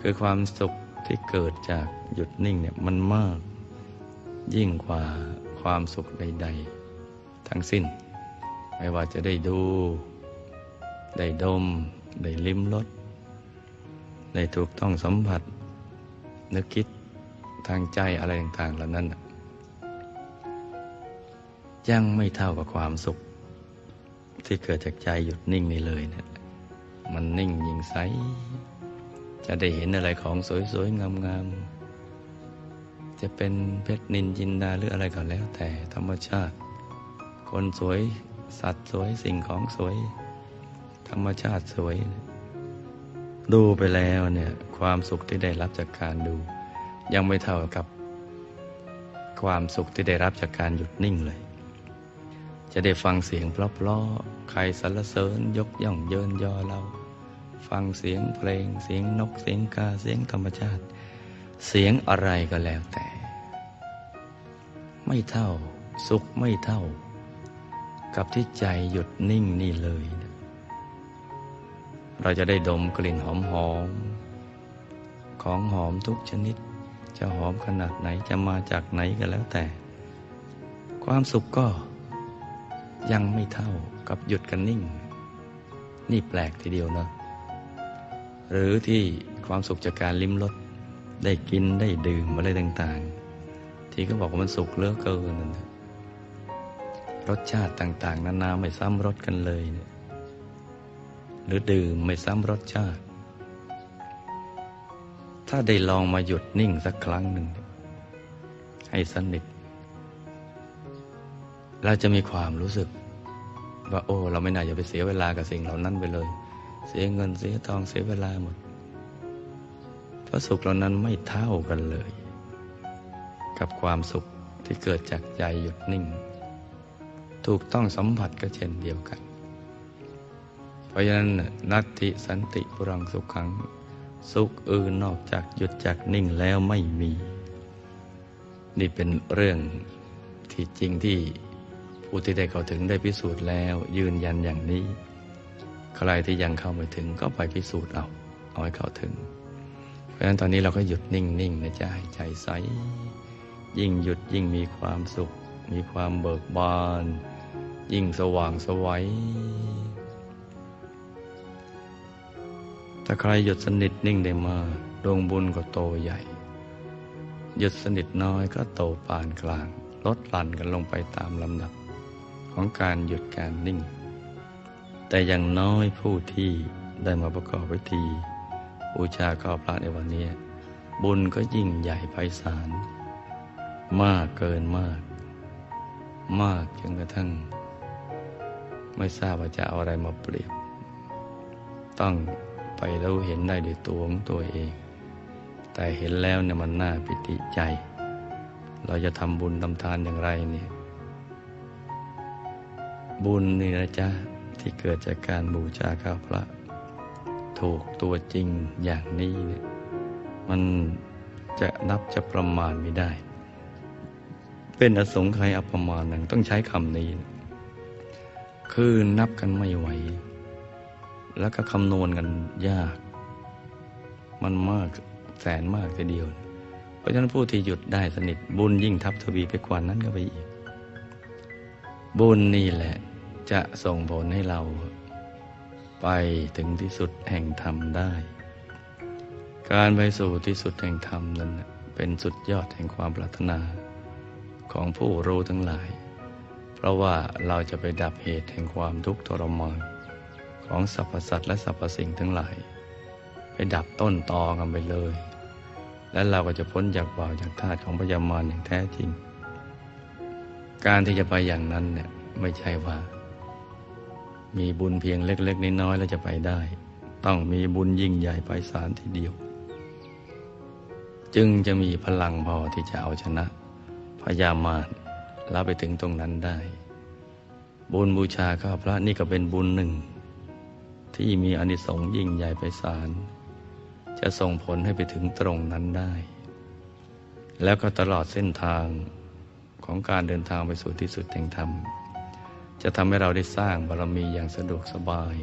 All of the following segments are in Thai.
คือความสุขที่เกิดจากหยุดนิ่งเนี่ยมันมาก ยิ่งกว่าความสุขใด ๆ ทั้งสิ้น ไม่ว่าจะได้ดู ได้ดม ได้ลิ้มรสได้ถูกต้องสัมผัส นึกคิดทางใจอะไรต่างๆเหล่านั้นยังไม่เท่ากับความสุข ที่เกิดจากใจหยุดนิ่งนี่เลยเนี่ยมันนิ่งยิ่งใส จะได้เห็นอะไรของสวยๆ งามๆ จะเป็นเพชรนินจินดาหรืออะไรก็แล้ว แต่ธรรมชาติ คนสวยสัตว์สวยสิ่งของสวย ธรรมชาติสวย ดูไปแล้วเนี่ยความสุขที่ได้รับจากการดู ยังไม่เท่ากับความสุขที่ได้รับจากการหยุดนิ่งเลย จะได้ฟังเสียงเพราะๆใครสรรเสริญยกย่องเยินยอเรา ฟังเสียงเพลง เสียงนกเสียงกาเสียงธรรมชาติ เสียงอะไรก็แล้วแต่ ไม่เท่า สุขไม่เท่า กับที่ใจหยุดนิ่งนี่เลยนะเราจะได้ดมกลิ่นหอมหอมๆของหอมทุกชนิด จะหอมขนาดไหนจะมาจากไหนก็แล้วแต่ ความสุขก็ยังไม่เท่ากับหยุดกันนิ่ง นี่แปลกทีเดียวเนอะ หรือที่ความสุขจากการลิ้มรสได้กินได้ดื่มอะไรต่างๆ ที่เขาบอกว่ามันสุขเหลือเกินนั่นรสชาติต่างๆ นานาไม่ซ้ำรสกันเลยเนี่ยหรือดื่มไม่ซ้ำรสชาติ ถ้าได้ลองมาหยุดนิ่งสักครั้งหนึ่ง ให้สนิทเราจะมีความรู้สึกว่าโอ้ เราไม่น่าจะไปเสียเวลากับสิ่งเหล่านั้นไปเลย เสียเงินเสียทองเสียเวลาหมด เพราะสุขเหล่านั้นไม่เท่ากันเลย กับความสุขที่เกิดจากใจหยุดนิ่ง ถูกต้องสัมผัสก็เช่นเดียวกัน เพราะฉะนั้นนัตติสันติปุรังสุขขัง สุขอื่นนอกจากหยุดจากนิ่งแล้วไม่มี นี่เป็นเรื่องที่จริงที่ผู้ที่ได้เข้าถึงได้พิสูจน์แล้วยืนยันอย่างนี้ ใครที่ยังเข้าไม่ถึงก็ไปพิสูจน์เอาเอาให้เข้าถึง เพราะฉะนั้นตอนนี้เราก็หยุดนิ่งๆนะจ๊ะให้ใจใส ยิ่งหยุดยิ่งมีความสุข มีความเบิกบาน ยิ่งสว่างสวัยถ้าใครหยุดสนิทนิ่งได้มากดวงบุญก็โตใหญ่ หยุดสนิทน้อยก็โตปานกลาง ลดหลั่นกันลงไปตามลำดับ ของการหยุดการนิ่ง แต่อย่างน้อยผู้ที่ได้มาประกอบพิธีบูชาข้าพระในวันนี้ บุญก็ยิ่งใหญ่ไพศาลมากเกินมาก มากจนกระทั่ง ไม่ทราบว่าจะเอาอะไรมาเปรียบ ต้องไปรู้วเห็นได้ด้วยตัวของตัวเอง แต่เห็นแล้วเนี่ยมันน่าปิติใจ เราจะทำบุญทำทานอย่างไรเนี่ย บุญนี่นะจ๊ะ ที่เกิดจากการบูชาข้าพระ ถูกตัวจริงอย่างนี้เนี่ยมันจะนับจะประมาณไม่ได้ เป็นอสงไขยอัปมาณหนึ่งต้องใช้คำนี้ คือนับกันไม่ไหว แล้วก็คำนวณกันยาก มันมากแสนมากทีเดียว เพราะฉะนั้นผู้ที่หยุดได้สนิทบุญยิ่งทับทวีไปกว่านั้นก็ไปอีก บุญนี่แหละ จะส่งผลให้เรา ไปถึงที่สุดแห่งธรรมได้ การไปสู่ที่สุดแห่งธรรมนั้นเป็นสุดยอดแห่งความปรารถนา ของผู้รู้ทั้งหลาย เพราะว่าเราจะไปดับเหตุแห่งความทุกข์ทรมานของสรรพสัตว์และสรรพสิ่งทั้งหลาย ไปดับต้นตอกันไปเลย และเราก็จะพ้นจากบ่าวจากทาสของพยามารอย่างแท้จริง การที่จะไปอย่างนั้นเนี่ยไม่ใช่ว่า มีบุญเพียงเล็ก ๆน้อยๆแล้วจะไปได้ ต้องมีบุญยิ่งใหญ่ไพศาลทีเดียว จึงจะมีพลังพอที่จะเอาชนะพยามารแล้วไปถึงตรงนั้นได้ บุญบูชาข้าพระนี่ก็เป็นบุญหนึ่ง ที่มีอานิสงส์ยิ่งใหญ่ไพศาลจะส่งผลให้ไปถึงตรงนั้นได้ แล้วก็ตลอดเส้นทางของการเดินทางไปสู่ที่สุดแห่งธรรม จะทำให้เราได้สร้างบารมีอย่างสะดวกสบาย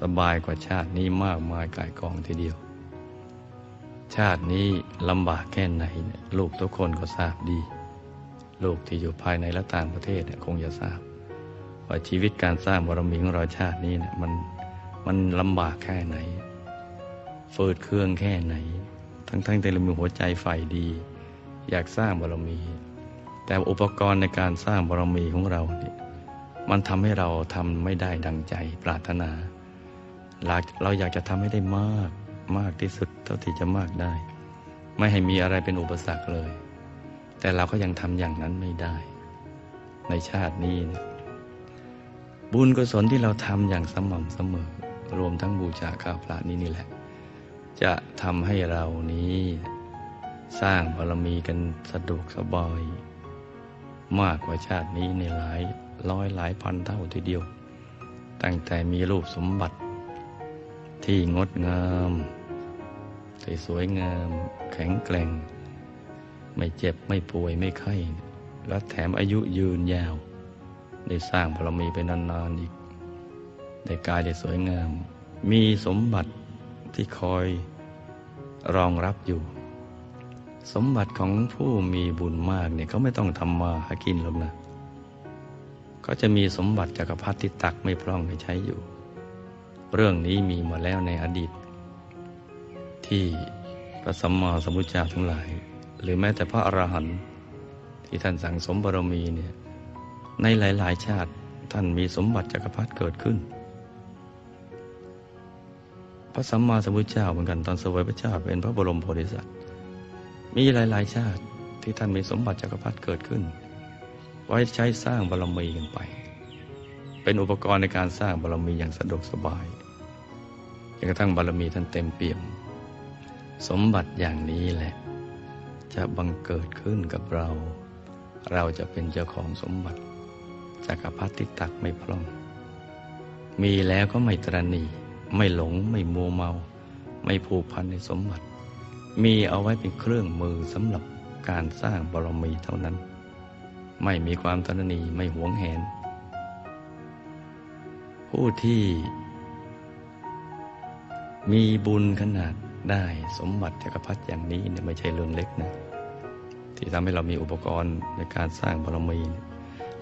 สบายกว่าชาตินี้มากมายกายกองทีเดียว ชาตินี้ลำบากแค่ไหนลูกทุกคนก็ทราบดี ลูกที่อยู่ภายในและต่างประเทศเนี่ยคงจะทราบ ว่าชีวิตการสร้างบารมีของเราชาตินี้เนี่ยมันมันลำบากแค่ไหนฝืดเครื่องแค่ไหน ทั้งๆที่เรามีหัวใจใฝ่ดี อยากสร้างบารมี แต่อุปกรณ์ในการสร้างบารมีของเราเนี่ยมันทำให้เราทำไม่ได้ดังใจปรารถนาเราเราอยากจะทำให้ได้มากมากที่สุดเท่าที่จะมากได้ ไม่ให้มีอะไรเป็นอุปสรรคเลย แต่เราก็ยังทำอย่างนั้นไม่ได้ ในชาตินี้นี่ยบุญกุศลที่เราทำอย่างสม่ำเสมอ รวมทั้งบูชาข้าพระนี้นี่แหละ จะทำให้เรานี้ สร้างบารมีกันสะดวกสบาย มากกว่าชาตินี้ในหลายร้อยหลายพันเท่าทีเดียว ตั้งแต่มีรูปสมบัติ ที่งดงามที่สวยงาม แข็งแกร่ง ไม่เจ็บไม่ป่วยไม่ไข้ และแถมอายุยืนยาว ได้สร้างบารมีไปนานๆอีก ได้กายได้สวยงาม มีสมบัติที่คอยรองรับอยู่ สมบัติของผู้มีบุญมากเนี่ยเขาไม่ต้องทำมาหากินหรอกนะก็จะมีสมบัติจักรพรรดิที่ตักไม่พร่องให้ใช้อยู่ เรื่องนี้มีมาแล้วในอดีต ที่พระสัมมาสัมพุทธเจ้าทั้งหลาย หรือแม้แต่พระอรหันต์ที่ท่านสั่งสมบารมีเนี่ยในหลาย ๆ ชาติท่านมีสมบัติจักรพรรดิเกิดขึ้น พระสัมมาสัมพุทธเจ้าเหมือนกันตอนสวยพระเจ้าเป็นพระบรมโพธิสัตว์ มีหลาย ๆ ชาติที่ท่านมีสมบัติจักรพรรดิเกิดขึ้น ไว้ใช้สร้างบารมีกันไป เป็นอุปกรณ์ในการสร้างบารมีอย่างสะดวกสบายจนกระทั่งบารมีท่านเต็มเปี่ยม สมบัติอย่างนี้แหละ จะบังเกิดขึ้นกับเรา เราจะเป็นเจ้าของสมบัติจักรพรรดิที่ตักไม่พร่อง มีแล้วก็ไม่ตรณีไม่หลงไม่มัวเมา ไม่ผูกพันในสมบัติ มีเอาไว้เป็นเครื่องมือสำหรับการสร้างบารมีเท่านั้น ไม่มีความตรณีไม่หวงแหน ผู้ที่ มีบุญขนาดได้สมบัติจักรพรรดิอย่างนี้เนี่ยไม่ใช่เรื่องเล็กนะที่ทำให้เรามีอุปกรณ์ในการสร้างบารมี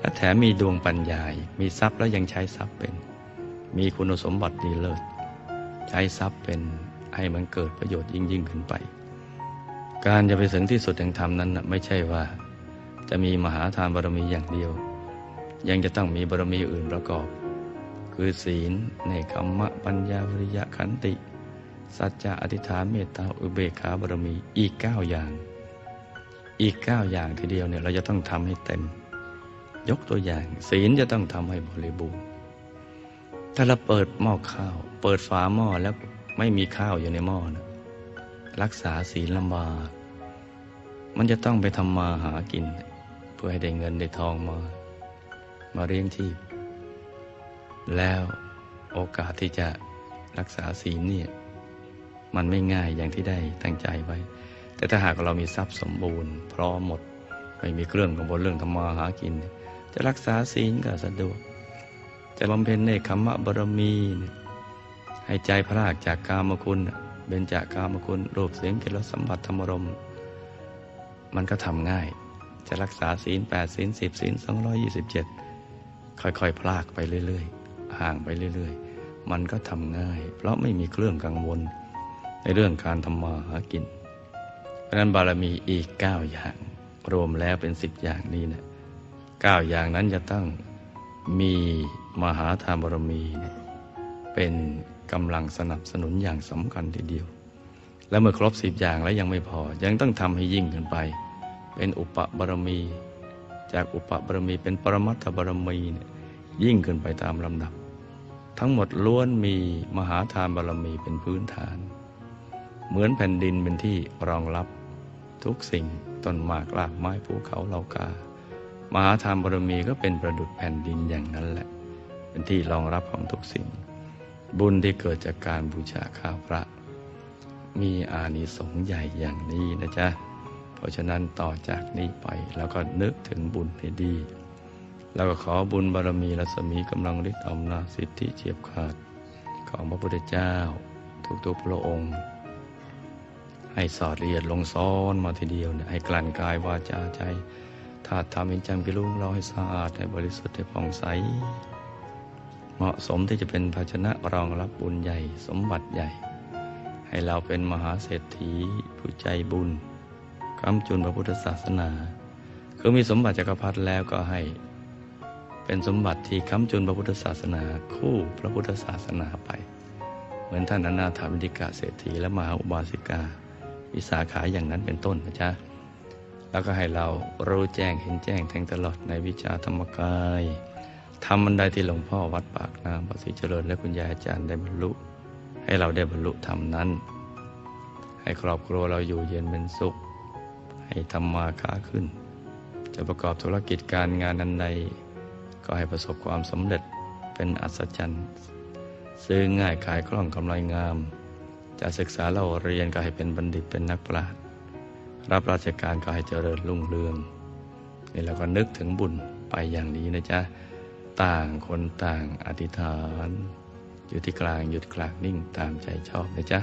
และแถมมีดวงปัญญามีทรัพย์แล้วยังใช้ทรัพย์เป็น มีคุณสมบัติดีเลิศ ใช้ทรัพย์เป็นให้มันเกิดประโยชน์ยิ่งยิ่งขึ้นไป การจะไปถึงที่สุดแห่งธรรมนั้นไม่ใช่ว่า จะมีมหาทานบารมีอย่างเดียว ยังจะต้องมีบารมีอื่นประกอบ คือศีลเนคขมมะปัญญาวิริยะขันติ สัจจะอธิษฐานเมตตาอุเบกขาบารมีอีกเก้าอย่าง อีกเก้าอย่างทีเดียวเนี่ยเราจะต้องทำให้เต็ม ยกตัวอย่าง ศีลจะต้องทำให้บริบูรณ์ถ้าเราเปิดหม้อข้าว เปิดฝาหม้อแล้วไม่มีข้าวอยู่ในหม้อนะ รักษาศีลลำบาก มันจะต้องไปทำมาหากิน เพื่อให้ได้เงินได้ทองมา มาเลี้ยงชีพ แล้วโอกาสที่จะรักษาศีลเนี่ยมันไม่ง่ายอย่างที่ได้ตั้งใจไว้ แต่ถ้าหากเรามีทรัพย์สมบูรณ์ พร้อมหมด ไม่มีเครื่องกังวลเรื่องทำมาหากิน จะรักษาศีลก็สะดวก จะบำเพ็ญในคำมะบารมีเนี่ยให้ใจพรากจากกามคุณ เบญจากามคุณรูปเสียงกิรสสัมผัสธรรมรม มันก็ทำง่าย จะรักษาศีลแปดศีลสิบศีลสองร้อยี่สิบเจ็ดค่อยๆ พลากไปเรื่อยๆ ห่างไปเรื่อยๆ มันก็ทำง่าย เพราะไม่มีเครื่องกังวล ในเรื่องการทำมาหากิน เพราะนั้นบารมีอีกเก้าอย่าง รวมแล้วเป็นสิบอย่างนี้นะเก้าอย่างนั้นจะต้องมีมหาทานบารมี เป็น กำลังสนับสนุนอย่างสำคัญทีเดียว และเมื่อครบสิบอย่างแล้วยังไม่พอ ยังต้องทำให้ยิ่งขึ้นไป เป็นอุปบารมี จากอุปบารมีเป็นปรมัตถบารมีเนี่ยยิ่งขึ้นไปตามลำดับ ทั้งหมดล้วนมีมหาทานบารมีเป็นพื้นฐาน เหมือนแผ่นดินเป็นที่รองรับ ทุกสิ่งต้นหมากรากไม้ภูเขาเหล่ากามหาทานบารมีก็เป็นประดุจแผ่นดินอย่างนั้นแหละ เป็นที่รองรับของทุกสิ่ง บุญที่เกิดจากการบูชาข้าพระ มีอานิสงส์ใหญ่อย่างนี้นะจ๊ะ เพราะฉะนั้นต่อจากนี้ไปแล้วก็นึกถึงบุญให้ดี แล้วก็ขอบุญบารมีรัศมีกำลังฤทธิ์อำนาจสิทธิเฉียบขาด ของพระพุทธเจ้า ทุกๆพระองค์ ให้สอดละเอียดลงซ้อนมาทีเดียวเนี่ยให้กลั่นกายวาจาใจถ้าทำเป็นจำกิลุงเราให้สะอาดให้บริสุทธิ์ให้ผ่องใส เหมาะสมที่จะเป็นภาชนะรองรับบุญใหญ่สมบัติใหญ่ ให้เราเป็นมหาเศรษฐีผู้ใจบุญคำจุนพระพุทธศาสนา คือมีสมบัติจักรพรรดิแล้วก็ให้ เป็นสมบัติที่ค้ำจุนพระพุทธศาสนา คู่พระพุทธศาสนาไป เหมือนท่านอนาถาบิณฑิกาเศรษฐีและมหาอุบาสิกา วิสาขาอย่างนั้นเป็นต้นนะจ๊ะแล้วก็ให้เรารู้แจ้งเห็นแจ้งแทงตลอดในวิชาธรรมกาย ทำบันไดที่หลวงพ่อวัดปากน้ำพระศรีเจริญและคุณยายอาจารย์ได้บรรลุ ให้เราได้บรรลุธรรมนั้น ให้ครอบครัวเราอยู่เย็นเป็นสุข ให้ทำมาค้าขึ้น จะประกอบธุรกิจการงานนันใดก็ให้ประสบความสำเร็จเป็นอัศจรรย์ ซื้อง่ายขายคล่องกำไรงาม จะศึกษาเราเรียนก็ให้เป็นบัณฑิตเป็นนักปราชญ์รับราชการก็ให้เจริญรุ่งเรืองนี่เราก็นึกถึงบุญไปอย่างนี้นะจ๊ะ ต่างคนต่างอธิษฐาน อยู่ที่กลางหยุดกลางนิ่งตามใจชอบนะจ๊ะ